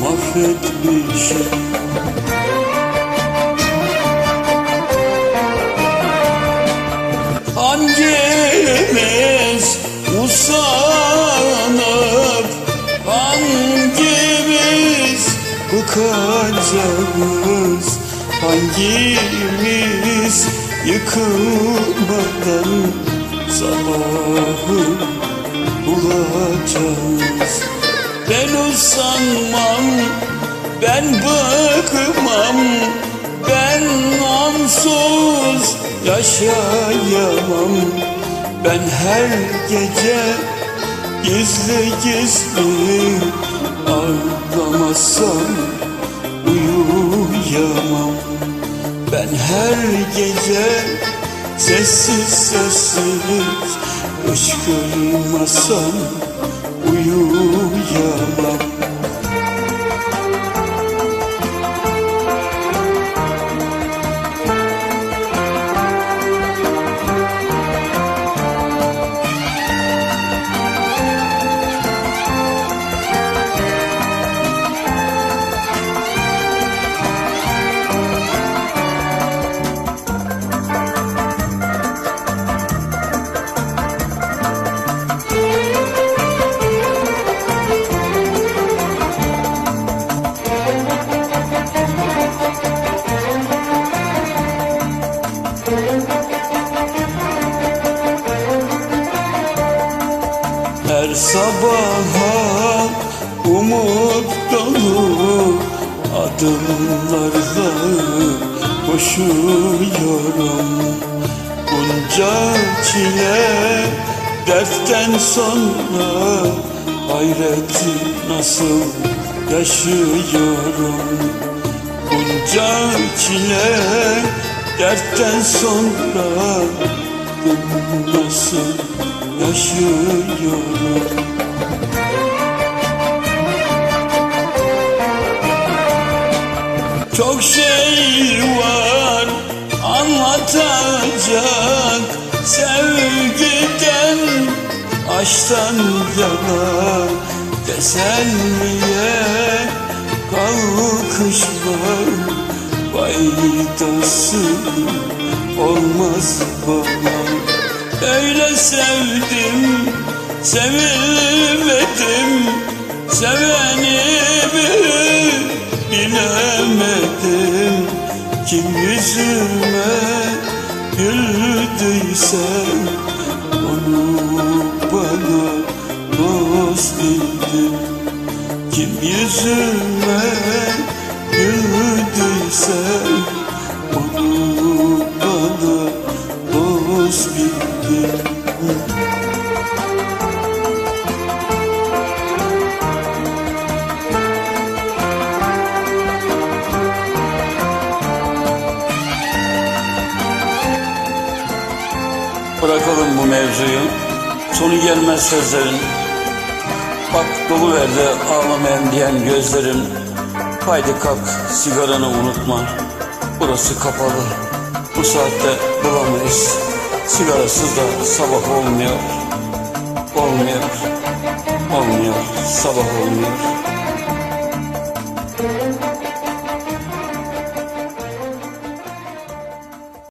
mahvetmişim. Hangimiz usanıp Hangimiz bıkacağız Hangimiz yıkılmadan sabahı bulacağız Ben usanmam, ben bıkmam Ben onsuz yaşayamam. Ben her gece gizli gizli Ağlamasam uyuyamam. Ben her gece sessiz sessiz Hıçkırmasam uyuyamam sabaha umut dolu adımlarla koşuyorum. Bunca çile dertten sonra hayreti nasıl yaşıyorum? Bunca çile dertten sonra nasıl yaşıyorum. Çok şey var anlatacak Sevgiden, aşktan yana Teselliye kalkışlar? Faydası olmaz bana Öyle sevdim, sevilmedim Sevenimi bilemedim. Kim yüzüme güldüyse Onu bana dost bildim Kim yüzüme güldüyse Bırakalım bu mevzuyu. Sonu gelmez sözlerin. Bak dolu verdi ağlamayan diyen gözlerim. Haydi kalk sigaranı unutma. Burası kapalı. Bu saatte bulamayız. Sigarasız da sabah olmuyor. Olmuyor. Olmuyor. Sabah olmuyor.